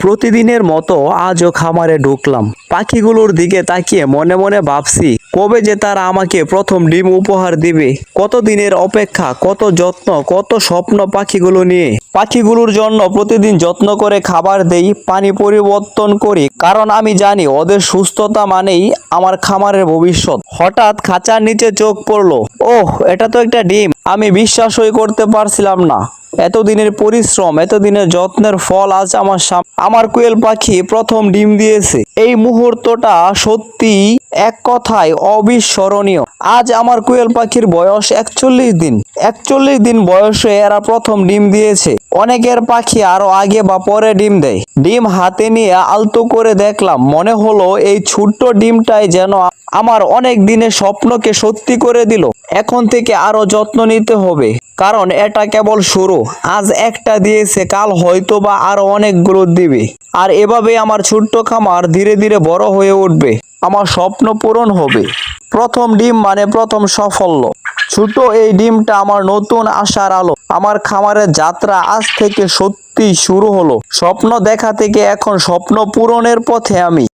প্রতিদিনের মতো আজও খামারে ঢুকলাম। পাখিগুলোর দিকে তাকিয়ে মনে মনে ভাবছি কবে যে তারা আমাকে প্রথম ডিম উপহার দিবে? কত দিনের অপেক্ষা? কত যত্ন? কত স্বপ্ন পাখিগুলো নিয়ে? পাখিগুলোর জন্য প্রতিদিন যত্ন করে খাবার দেই, পানি পরিবর্তন করি। কারণ আমি জানি ওদের সুস্থতা মানেই আমার খামারের ভবিষ্যৎ। হঠাৎ খাঁচার নিচে চোখ পড়ল। ওহ, এটা তো একটা ডিম। আমি বিশ্বাসই করতে পারছিলাম না। এতদিনের পরিশ্রম, এতদিনের যত্নের ফল আজ আমার সাম আমার কোয়েল পাখি প্রথম ডিম দিয়েছে। এই মুহূর্তটা সত্যি এক কথায় অবিস্মরণীয়। আজ আমার কোয়েল পাখির বয়স একচল্লিশ দিন। একচল্লিশ দিন বয়সে এরা প্রথম ডিম দিয়েছে। অনেকের পাখি আরও আগে বা পরে ডিম দেয়। ডিম হাতে নিয়ে আলতো করে দেখলাম। মনে হলো এই ছোট্ট ডিমটাই যেন আমার অনেক দিনের স্বপ্নকে সত্যি করে দিল। এখন থেকে আরও যত্ন নিতে হবে। কারণ এটা কেবল শুরু। আজ একটা দিয়েছে, কাল হয়তো বা আরও অনেকগুলো দিবে। আর এভাবে আমার ছোট্ট খামার ধীরে ধীরে বড় হয়ে উঠবে। আমার স্বপ্ন পূরণ হবে। প্রথম ডিম মানে প্রথম সাফল্য। ছোট এই ডিমটা আমার নতুন আশার আলো। আমার খামারের যাত্রা আজ থেকে সত্যি শুরু হলো। স্বপ্ন দেখা থেকে এখন স্বপ্ন পূরণের পথে আমি।